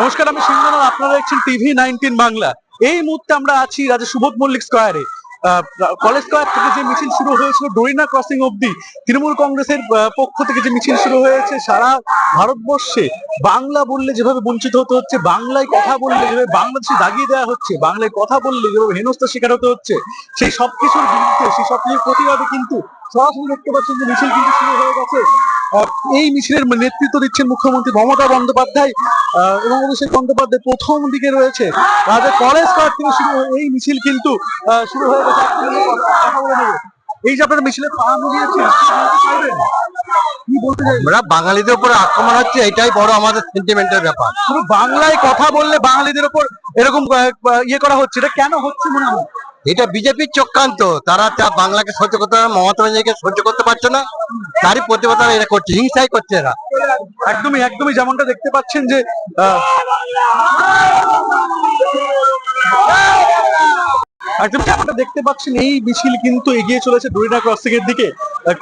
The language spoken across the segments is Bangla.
নমস্কার, আমি সিংহানন আপনারা দেখছেন টিভি নাইনটিন বাংলা। এই মুহূর্তে আমরা আছি রাজা সুবোধ মল্লিক স্কোয়ারে কলেজ স্কোয়ার থেকে যে মিছিল শুরু হয়েছিল ডোরিনা ক্রসিং অবধি, তৃণমূল কংগ্রেসের পক্ষ থেকে যে মিছিল শুরু হয়েছে, সারা ভারতবর্ষে বাংলা বললে যেভাবে বঞ্চিত হতে হচ্ছে, বাংলায় কথা বললে যেভাবে বাংলাদেশে দাগিয়ে দেওয়া হচ্ছে, বাংলায় কথা বললে যেভাবে হেনস্থার শিকার হতে হচ্ছে, সেই সব কিছুর বিরুদ্ধে, সেই সব কিছুর প্রতিবাদে কিন্তু সরাসরি দেখতে পাচ্ছেন যে মিছিল কিন্তু শুরু হয়ে গেছে। এই মিছিলের নেতৃত্ব দিচ্ছেন মুখ্যমন্ত্রী মমতা বন্দ্যোপাধ্যায় এবং অভিষেক বন্দ্যোপাধ্যায় প্রথম দিকে রয়েছে। রাজা কলেজ স্কোয়ার থেকে শুরু এই মিছিল কিন্তু শুরু হয়ে গেছে। এই যে আপনারা মিছিলে পা মিলিয়েছেন? আমরা বাঙালিদের উপরে আক্রমণ হচ্ছে এটাই বড় আমাদের সেন্টিমেন্টের ব্যাপার। শুধু বাংলায় কথা বললে বাঙালিদের উপর এরকম ইয়ে করা হচ্ছে এটা কেন হচ্ছে মনে হয়? এটা বিজেপির চক্রান্ত। তারা তা বাংলাকে সহ্য করতে পারে মমতা ব্যানার্জিকে সহ্য করতে পারছে না। তারই প্রতিবাদ তারা করছে, হিংসাই করছে এরা। একদমই একদমই যেমনটা দেখতে পাচ্ছেন যে দেখতে পাচ্ছেন এই মিছিল কিন্তু এগিয়ে চলেছে ডোরিনা দিকে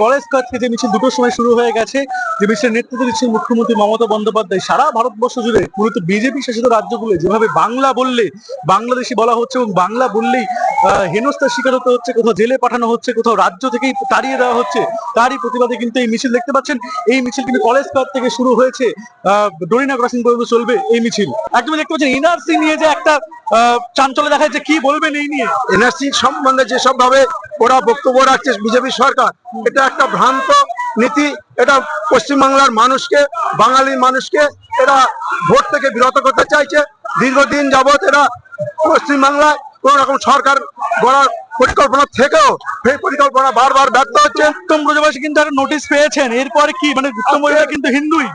কলেজ থেকে যে মিছিল দুটোর সময় শুরু হয়ে গেছে। যে মিছিলের নেতৃত্ব দিচ্ছেন মুখ্যমন্ত্রী মমতা বন্দ্যোপাধ্যায়। সারা ভারতবর্ষ জুড়ে মূলত বিজেপি শাসিত রাজ্যগুলো যেভাবে বাংলা বললে বাংলাদেশি বলা হচ্ছে এবং বাংলা বললেই হেনস্থার শিকার হতে হচ্ছে কোথাও জেলে পাঠানো হচ্ছে কোথাও রাজ্য থেকেই তাড়িয়ে দেওয়া হচ্ছে তারই প্রতিবাদে কিন্তু এই মিছিল দেখতে পাচ্ছেন। এই মিছিল কিন্তু কলেজ ক্লাব থেকে শুরু হয়েছে আহ, ডোরিনা ক্রসিং পর্যন্ত চলবে এই মিছিল। একদম দেখতে পাচ্ছেন এনআরসি নিয়ে যে একটা চাঞ্চল্য দেখা যাচ্ছে কি বলবেন এই নিয়ে? এনআরসি সম্বন্ধে যেসব ভাবে ওরা বক্তব্য রাখছে বিজেপি সরকার এটা একটা ভ্রান্ত নীতি এটা পশ্চিমবাংলার মানুষকে বাঙালির মানুষকে এরা ভোট থেকে বিরত করতে চাইছে। দীর্ঘদিন যাবত এরা পশ্চিমবাংলায় কোন রকম সরকার গড়ার পরিকল্পনা থেকেও সেই পরিকল্পনা বারবার ব্যর্থ হচ্ছে। উত্তম ব্রজবাসী কিন্তু একটা নোটিশ পেয়েছেন। এরপরে কি? মানে উত্তম ব্রজবাসী কিন্তু হিন্দুই।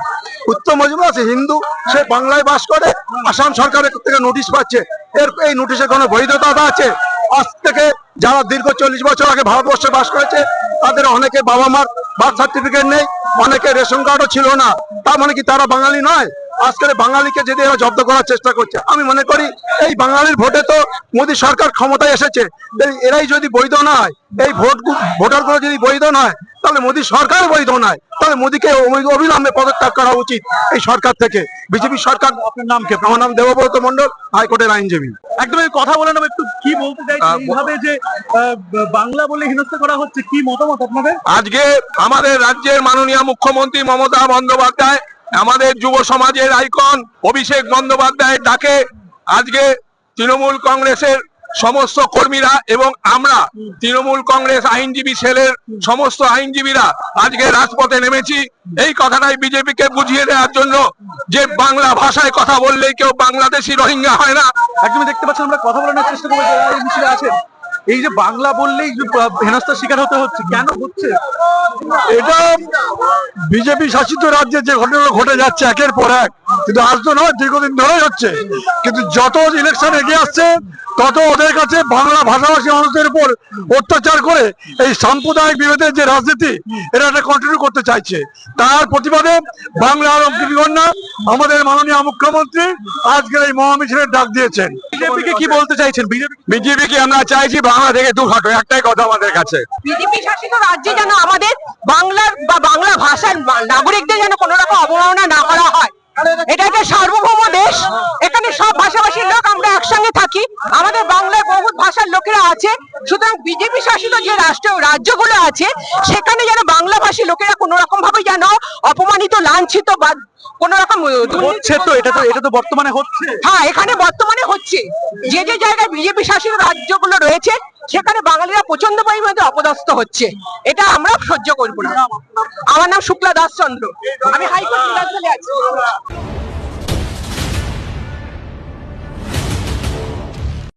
উত্তম মজুমদার আছে হিন্দু সে বাংলায় বাস করে আসাম সরকারের থেকে নোটিশ পাচ্ছে। এর এই নোটিশের কোনো বৈধতা আছে? আজ থেকে যারা দীর্ঘ চল্লিশ বছর আগে ভারতবর্ষে বাস করেছে, তাদের অনেকে বাবা মার বার্থ সার্টিফিকেট নেই, অনেকে রেশন কার্ডও ছিল না। তার মানে কি তারা বাঙালি নয়? আজকের বাঙালিকে যদি এরা জব্দ করার চেষ্টা করছে, আমি মনে করি এই বাঙালির ভোটে তো মোদী সরকার ক্ষমতায় এসেছে। এরাই যদি বৈধ নয়, এই ভোট ভোটারগুলো যদি বৈধ নয় তাহলে মোদী সরকার বৈধ নয়। তাহলে মোদীকে অবিলম্বে পদত্যাগ করা উচিত এই সরকার থেকে। বিজেপি সরকার আপনার নাম কি? আমার নাম দেবব্রত মন্ডল হাইকোর্টের আইনজীবী। একদম কথা বলে নেব একটু কি বলতে এইভাবে যে বাংলা বলে হেনস্থা করা হচ্ছে কি মতামত আপনাদের? আজকে আমাদের রাজ্যের মাননীয় মুখ্যমন্ত্রী মমতা বন্দ্যোপাধ্যায় আমাদের যুব সমাজের আইকন অভিষেক বন্দ্যোপাধ্যায়ের ডাকে আজকে তৃণমূল কংগ্রেসের সমস্ত কর্মীরা এবং আমরা তৃণমূল কংগ্রেস আইনজীবী সেলের সমস্ত আইনজীবীরা আজকে রাজপথে নেমেছি। এই কথাটাই বিজেপিকে বুঝিয়ে দেওয়ার জন্য যে বাংলা ভাষায় কথা বললেই কেউ বাংলাদেশি রোহিঙ্গা হয় না। একদমই দেখতে পাচ্ছেন আমরা কথা বলার চেষ্টা করব যারা আছেন। এই যে বাংলা বললেই হেনস্থার শিকার হতে হচ্ছে কেন হচ্ছে? এটা বিজেপি শাসিত রাজ্যে যে ঘটনা ঘটে যাচ্ছে একের পর এক। কিন্তু আজ তো নয় দীর্ঘদিন ধরেই হচ্ছে। কিন্তু যত ইলেকশন এগিয়ে আসছে তত ওদের কাছে বাংলা ভাষাভাষী মানুষদের উপর অত্যাচার করে এই সাম্প্রদায়িক বিভেদের যে রাজনীতি এরা এটা কন্টিনিউ করতে চাইছে। তার প্রতিবাদে বাংলার অগ্নিকন্যা আমাদের মাননীয় মুখ্যমন্ত্রী আজকের এই মহামিছিলের ডাক দিয়েছেন। বিজেপিকে কি বলতে চাইছেন? বিজেপি বিজেপিকে আমরা চাইছি বাংলা থেকে দূর হাঁটো একটাই কথা আমাদের কাছে। বিজেপি শাসিত রাজ্যে যেন আমাদের বাংলার বা বাংলা ভাষার নাগরিকদের যেন কোনো রকম অবমাননা না করা এটা একটা সার্বভৌম দেশ। এখানে সব ভাষাভাষীর লোক আমরা একসঙ্গে থাকি। আমাদের বাংলার বহু ভাষার লোকেরা আছে। সুতরাং বিজেপি শাসিত যে রাষ্ট্র রাজ্যগুলো আছে সেখানে যেন বাংলা ভাষী লোকেরা কোনো রকম ভাবে যেন অপমানিত লাঞ্ছিত বা কোন রকম হচ্ছে তো এটা তো এটা তো বর্তমানে হচ্ছে। হ্যাঁ এখানে বর্তমানে হচ্ছে। যে যে জায়গায় বিজেপি শাসিত রাজ্যগুলো রয়েছে সেখানে বাঙালিরা প্রচণ্ড পরিমাণে অপদস্থ হচ্ছে। এটা আমরা সহ্য করব না। আমার নাম শুক্লা দাসচন্দ্র আমি হাইকোর্ট আছি।